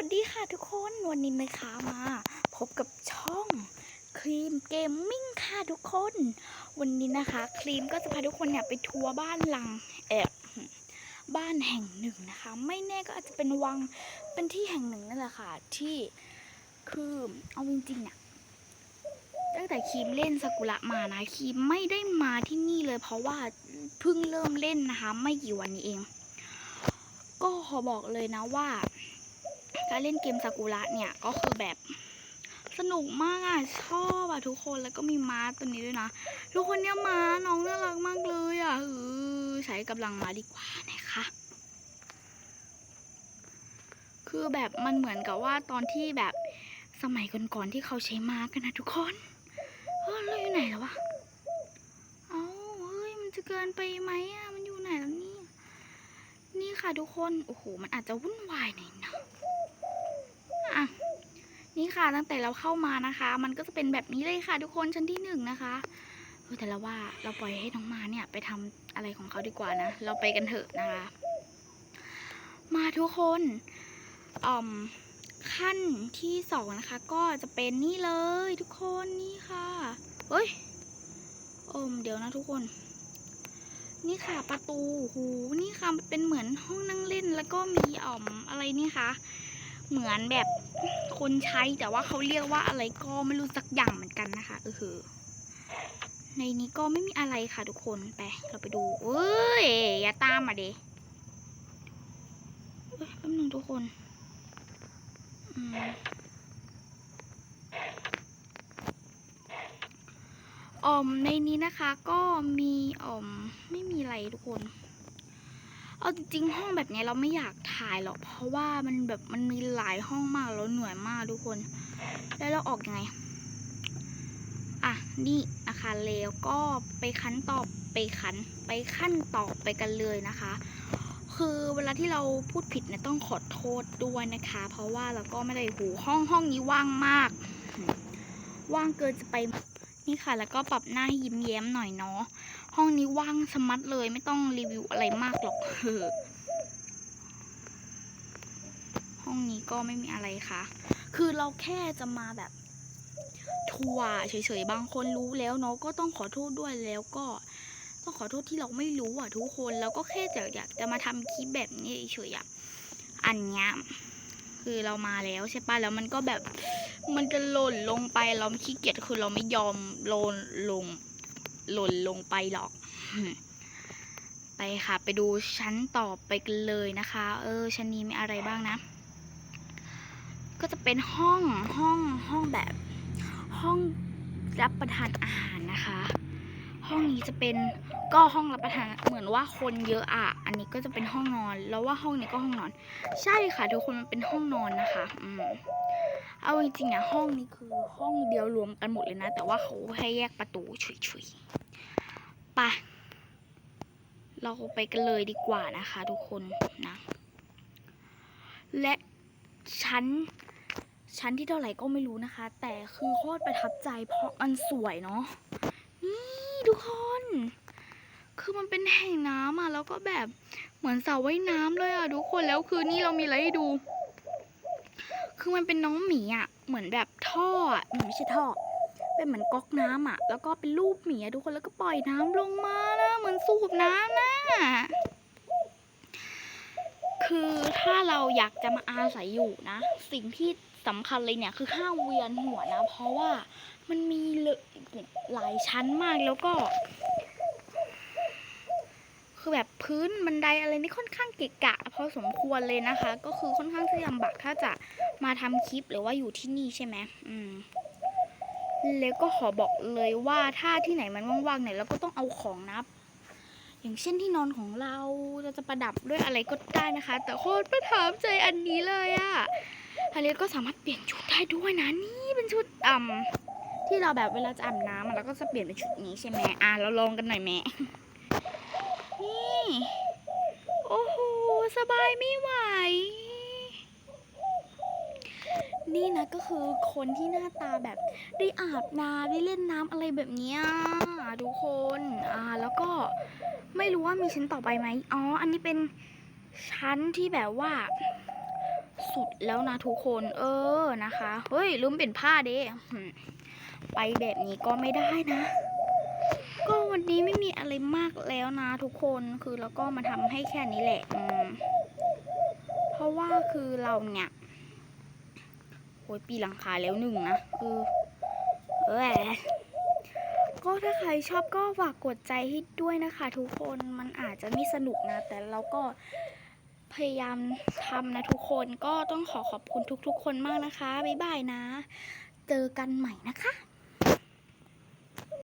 วัสดีค่ะทุกคนวันนี้นะคะมาพบกับช่องครีมเกมมิ่งค่ะทุกคน วันนี้นะคะ ครีมก็จะพาทุกคนเนี่ยไปทัวร์บ้านหลังแอบบ้านแห่งหนึ่งนะคะ ไม่แน่ก็อาจจะเป็นวังเป็นที่แห่งหนึ่งนั่นแหละค่ะ ที่คือเอาจริงๆเนี่ยตั้งแต่ครีมเล่นซากุระมานะครีมไม่ได้มาที่นี่เลย เพราะว่าเพิ่งเริ่มเล่นนะคะ ไม่กี่วันนี้เอง ก็ขอบอกเลยนะว่า การเล่นเกมซากุระเนี่ยก็คือแบบสนุกมากอะชอบอะทุกคนแล้วก็มีม้าตัวนี้ด้วยนะ ทุกคนเนี่ยม้าน้องน่ารักมากเลยอะเออใช้กำลังม้าดีกว่านะคะคือแบบมันเหมือนกับว่าตอนที่แบบสมัยก่อนๆที่เขาใช้ม้ากันนะทุกคนเออเราอยู่ไหนแล้ววะเอาเฮ้ยมันจะเกินไปไหมอะมันอยู่ไหนแล้วนี่นี่ค่ะทุกคนโอ้โหมันอาจจะวุ่นวายหน่อยนะ อะนี่ค่ะตั้งแต่เราเข้ามานะคะ มันก็จะเป็นแบบนี้เลยค่ะ ทุกคนชั้นที่หนึ่งนะคะแต่เราว่าเราปล่อยให้น้องมาเนี่ยไปทำอะไรของเขาดีกว่านะ เราไปกันเถอะนะคะ มาทุกคนอมขั้นที่สองนะคะ ก็จะเป็นนี่เลยทุกคนนี่ค่ะเฮ้ยอมเดี๋ยวนะทุกคน นี่ค่ะประตูหูนี่ค่ะมันเป็นเหมือนห้องนั่งเล่นแล้วก็มีอ่อมอะไรนี่คะเหมือนแบบ คนใช้แต่ว่าเขาเรียกว่าอะไรก็ไม่รู้สักอย่างเหมือนกันนะคะเออคือ ในนี้ก็ไม่มีอะไรค่ะทุกคนไปเราไปดูเอ้ยอย่าตามมาเดเอ้ยแป๊บนึงทุกคนอืมอ่อมในนี้นะคะก็มีอ่อมไม่มีอะไรทุกคน เอาจริงๆห้องแบบนี้เราไม่อยากถ่ายหรอกเพราะว่ามันแบบมันมีหลายห้องมากแล้วเหนื่อยมากทุกคน แล้วเราออกยังไงอะนี่นะคะแล้วก็ไปขั้นต่อไปขั้นไปขั้นต่อไปกันเลยนะคะ คือเวลาที่เราพูดผิดเนี่ยต้องขอโทษด้วยนะคะ เพราะว่าเราก็ไม่ได้หูห้องห้องนี้ว่างมาก ว่างเกินจะไป นี่ค่ะ แล้วก็ปรับหน้าให้ยิ้มแย้มหน่อยเนาะ ห้องนี้ว่างสมัดเลยไม่ต้องรีวิวอะไรมากหรอกเออห้องนี้ก็ไม่มีอะไรค่ะ คือเราแค่จะมาแบบทัวร์เฉยๆ บางคนรู้แล้วเนาะก็ต้องขอโทษด้วยแล้วก็ต้องขอโทษที่เราไม่รู้อะทุกคน แล้วก็แค่จะอยากจะมาทำคลิปแบบนี้เฉยๆอะอันเนี้ย คือเรามาแล้วใช่ป่ะแล้วมันก็แบบมันจะหล่นลงไปเราขี้เกียจคือเราไม่ยอมโลนลงหล่นลงไปหรอก ไปค่ะ ไปดูชั้นต่อไปกันเลยนะคะ เออชั้นนี้มีอะไรบ้างนะ ก็จะเป็นห้องห้องห้องแบบ ห้องรับประทานอาหารนะคะ ห้องนี้จะเป็นก็ห้องรับประทานเหมือนว่าคนเยอะอะ อันนี้ก็จะเป็นห้องนอน แล้วว่าห้องนี้ก็ห้องนอน ใช่ค่ะทุกคนมันเป็นห้องนอนนะคะ อืมเอาจริงๆอะห้องนี้คือห้องเดียวรวมกันหมดเลยนะ แต่ว่าเขาให้แยกประตูฉุยๆไปเราไปกันเลยดีกว่านะคะ ทุกคนนะ และชั้นชั้นที่เท่าไหร่ก็ไม่รู้นะคะ แต่คือโคตรประทับใจเพราะมันสวยเนาะ ทุกคน คือมันเป็นแห่งน้ำอะ แล้วก็แบบเหมือนสระว่ายน้ำเลยอะทุกคน แล้วคือนี่เรามีอะไรให้ดู คือมันเป็นน้องหมีอะ เหมือนแบบท่ออะไม่ใช่ท่อ เป็นเหมือนก๊อกน้ำอะ แล้วก็เป็นรูปหมีอะทุกคน แล้วก็ปล่อยน้ำลงมานะเหมือนสูบน้ำนะคือถ้าเราอยากจะมาอาศัยอยู่นะ สิ่งที่ สำคัญเลยเนี่ยคือห้ามเวียนหัวนะ เพราะว่ามันมีเลอะหลายชั้นมากแล้วก็ คือแบบพื้นบันไดอะไรนี่ค่อนข้างเกะกะพอสมควรเลยนะคะ ก็คือค่อนข้างที่ลำบากถ้าจะมาทำคลิปหรือว่าอยู่ที่นี่ใช่ไหมอืมแล้วก็ขอบอกเลยว่าถ้าที่ไหนมันว่างๆเนี่ยเราก็ต้องเอาของนับอย่างเช่นที่นอนของเราเราจะประดับด้วยอะไรก็ได้นะคะ แต่โคตรประทับใจอันนี้เลยอะ อันนี้ก็สามารถเปลี่ยนชุดได้ด้วยนะ นี่เป็นชุดอ่ำที่เราแบบเวลาจะอาบน้ำอะเราก็จะเปลี่ยนเป็นชุดนี้ใช่ไหมอะเราลองกันหน่อยแม่นี่โอ้โหสบายไม่ไหว นี่นะก็คือคนที่หน้าตาแบบได้อาบน้ำได้เล่นน้ำอะไรแบบนี้ทุกคนอ่าแล้วก็ไม่รู้ว่ามีชั้นต่อไปไหมอ๋อ อันนี้เป็นชั้นที่แบบว่า สุดแล้วนะทุกคน เออนะคะ เฮ้ยลืมเป็นผ้าเด้ไปแบบนี้ก็ไม่ได้นะ ก็วันนี้ไม่มีอะไรมากแล้วนะทุกคนคือเราก็มาทำให้แค่นี้แหละเพราะว่าคือเราเนี่ยโอ้ยปีหลังคาแล้วหนึ่งนะเออเออก็ถ้าใครชอบก็ฝากกดใจให้ด้วยนะคะ ทุกคนมันอาจจะไม่สนุกนะ แต่เราก็ พยายามทำนะทุกคนก็ต้องขอขอบคุณทุกๆ คนมากนะคะ บ๊ายบายนะ เจอกันใหม่นะคะ